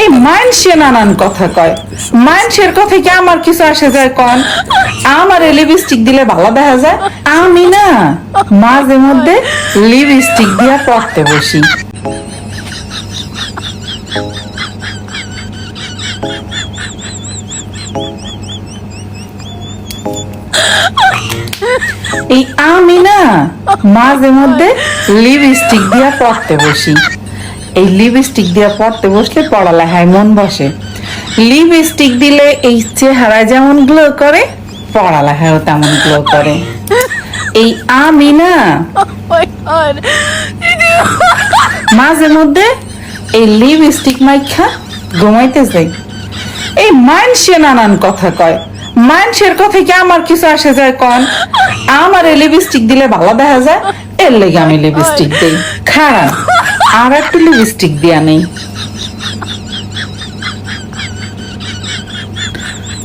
এই মাইনসে নানান কথা কয়। মাইনসের কথা কি আমার কিছু আসে যায় কন? আমার লিপস্টিক দিলে ভালো দেখা যায়? আমি না, মাঝে মধ্যে লিপস্টিক দিয়া পড়তে বসি। এই আমি না, মাঝে মধ্যে লিপস্টিক দিয়া পড়তে বসি। এই লিপস্টিক দিয়া পড়তে বসলে পড়ালেখায় মন বসে। লিপস্টিক দিলে এই চেহারা যেমন গ্লো করে, পড়ালেখায়ও তেমন গ্লো করে। এই আমি না, মাঝে মধ্যে এই লিপস্টিক মাইখা ঘুমাইতে যাই। এই মানসে নানান কথা কয়। মানসের কথা কি আমার কিছু আসে যায় কন? আমার এই লিপস্টিক দিলে ভালো দেখা যায়, এর লেগে আমি লিপস্টিক দিই। খারাপ। আর একটু লিপস্টিক দিয়া নেই।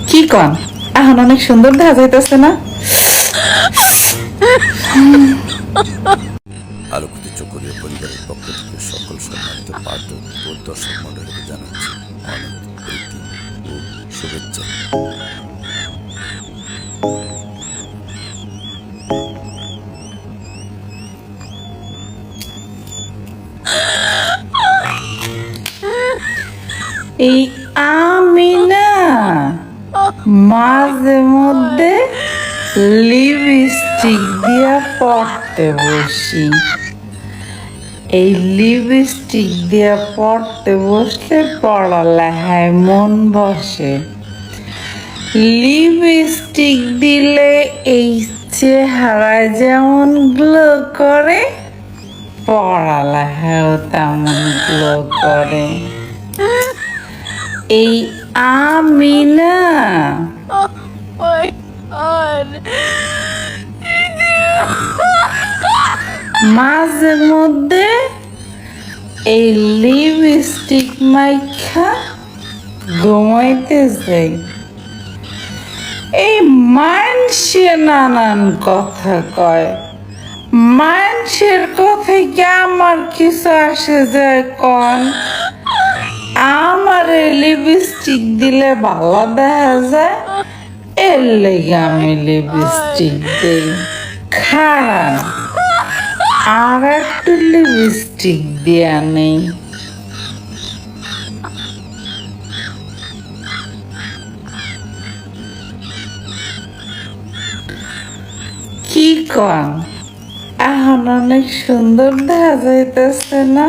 কি কন? এখন অনেক সুন্দর দেখা যাইতেছে না? আলোকিত চকরিয়া পরিবারের পক্ষ থেকে সকল সম্মানিত পাঠক ও দর্শক জানাচ্ছি অনেক প্রীতি ও শুভেচ্ছা। এই আমি না মাঝে মধ্যে লিপস্টিক দিয়া পড়তে বসি। এই লিপস্টিক দিয়া পড়তে বসলে পড়ালেখায় মন বসে। লিপস্টিক দিলে এই চেহারা যেমন গ্লো করে পড়ালেখাও তেমন গ্লো করে। এই আমি না মাঝে মধ্যে এই লিপস্টিক মাইখা ঘুমাইতে যাই এই মানসে নানান কথা কয়। মানুষের কথা কি আমার কিছু আসে যায় কন? আমার লিপস্টিক দিলে ভালো দেখা যায়। এর লেগে আমি লিপস্টিক দিই। খারাপ আর একটু লিপস্টিক দেয়া নেই। কি কন? এখন অনেক সুন্দর দেখা যাইতেছে না?